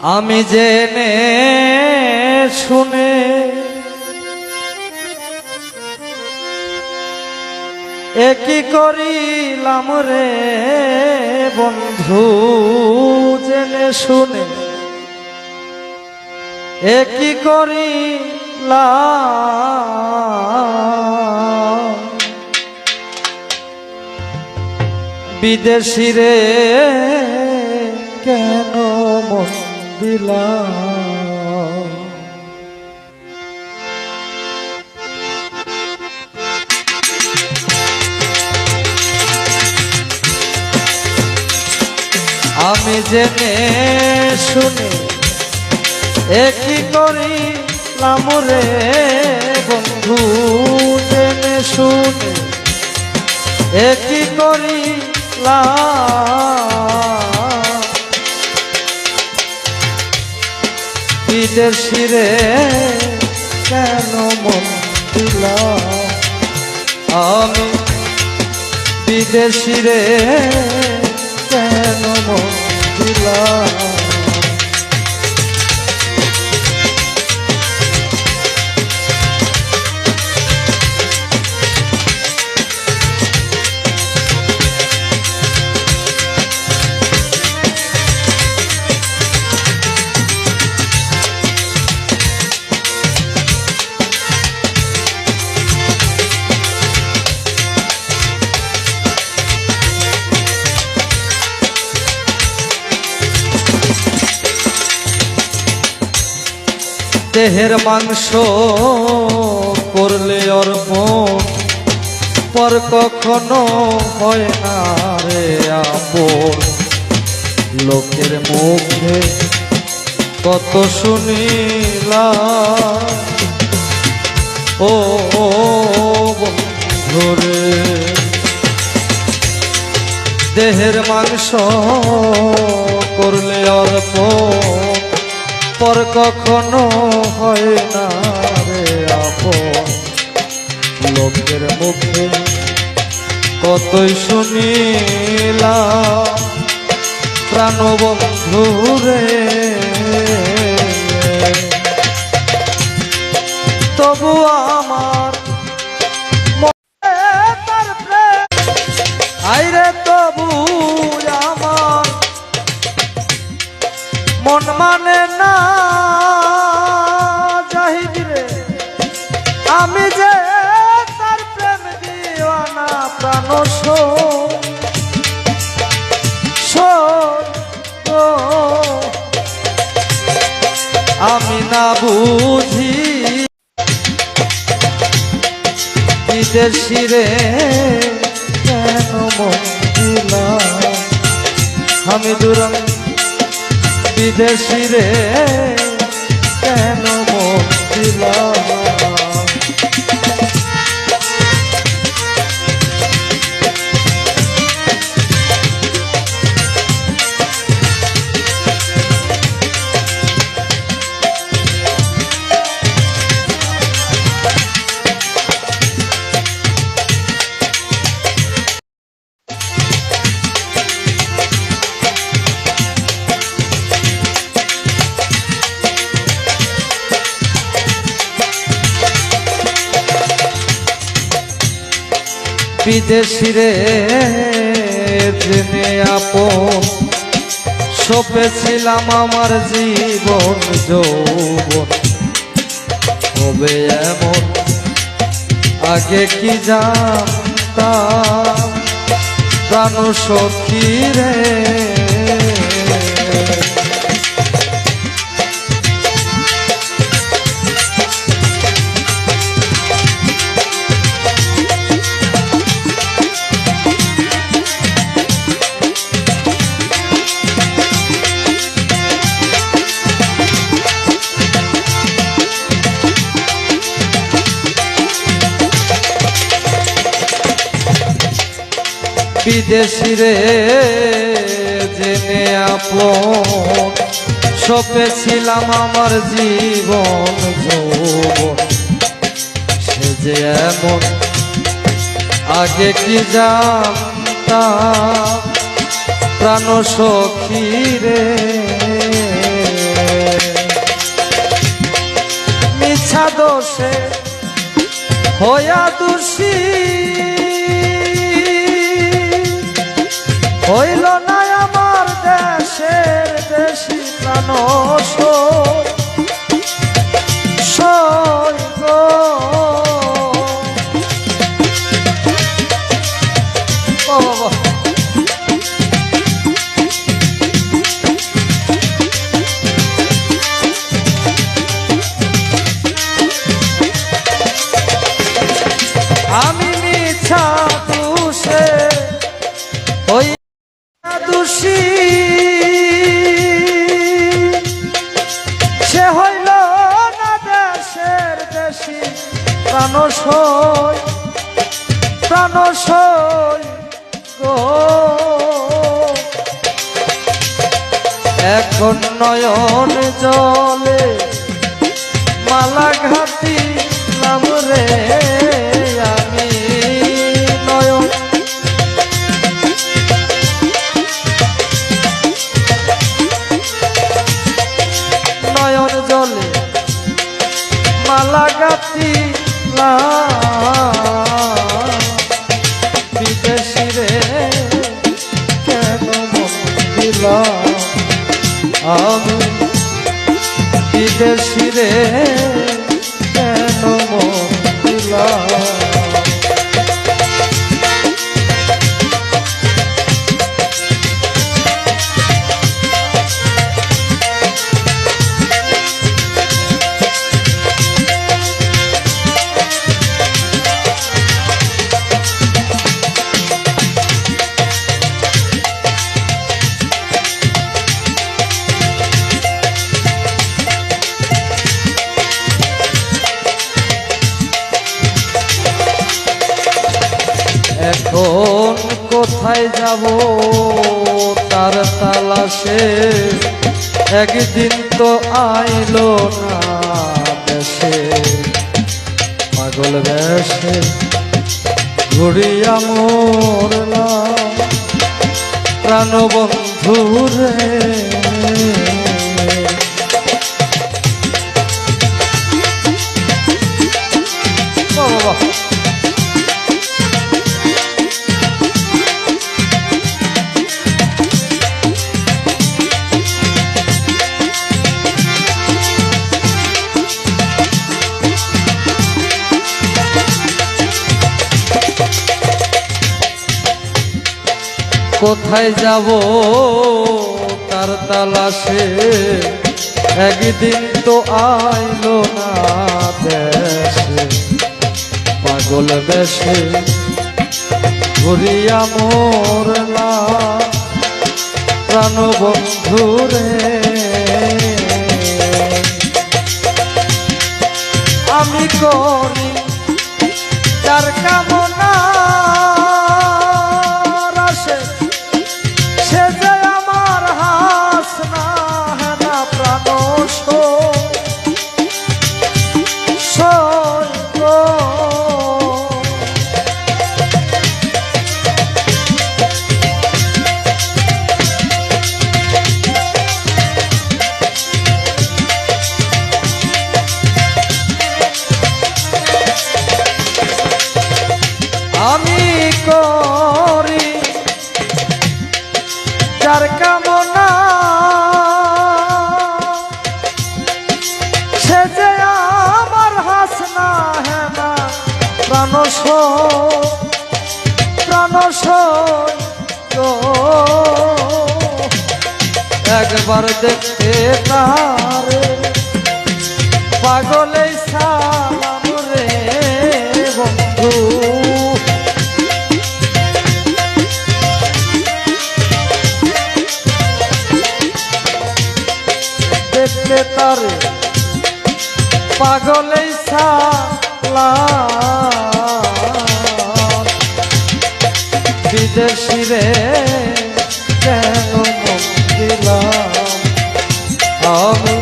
আমি জেনে শুনে একই করিলাম রে বন্ধু? জেনে শুনে। একই করিলাম? বিদেশি রে আমি জেনে শুনে একই করি লামরে বন্ধু জেনে শুনে একই করি বিদেশি শিরে কেন মন দিলাম আমি বিদেশিরে কেন মন দিলাম দেহের মাংস করলে অর্পণ। পর কখনো হয় না রে আপন। লোকের মুখে কত শুনিলাম। ও বন্ধুরে দেহের মাংস করলে অর্পণ। পর কখনো হয় না রে আপন। লোকের মুখে কতই শুনিলাম প্রাণবন্ধু রে। তবু আমার না বুঝি। বিদেশি রে কেন আমি দূরম বিদেশি রে কেন মন বিদেশি রে জেনে আপন। সপেছিলাম আমার জীবন, যৌবন। হবে এমন আগে কি জানতাম? প্রাণ সখী রে বিদেশি রে, জেনে আপন। সপেছিলাম আমার জীবন সে যে এমন, আগে কি জানতাম? প্রাণ সখী রে। মিছা দোষে হয়া দোষী। হইল না আমার দেশের দেশি প্রাণ সৈগ আমি বিদেশি রে। এখন কোথায় যাব? তার তালাশে একদিন তো আইলো না পাগল বেশে ঘুরিয়া মরলাম। প্রাণ বন্ধুরে কোথায় যাব? তার তালাশে একদিন তো আইলো না দেশে। পাগল বেশে ঘুরিয়া মোরলা প্রাণ বন্ধুরে আমি করি যার কামনা একবার দেখতে তারে পাগলে রে বন্ধু। দেখলে তারে পাগলেই সালাম বিদেশি রে কেন দিলাম আমি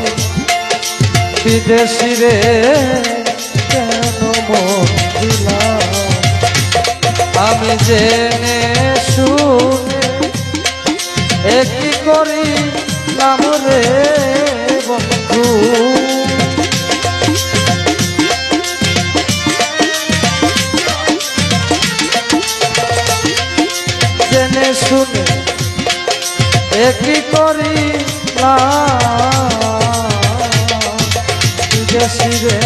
বিদেশি রে কেন মন দিলাম আমি জেনে শুনে একই করিলাম রে বন্ধু? একই করি আমি বিদেশিরে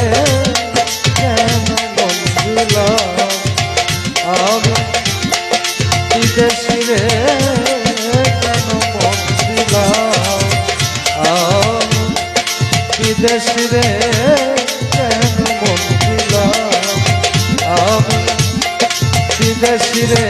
কেন বন্ধুল আমি বিদেশিরে কেন বন্ধুল আমি বিদেশিরে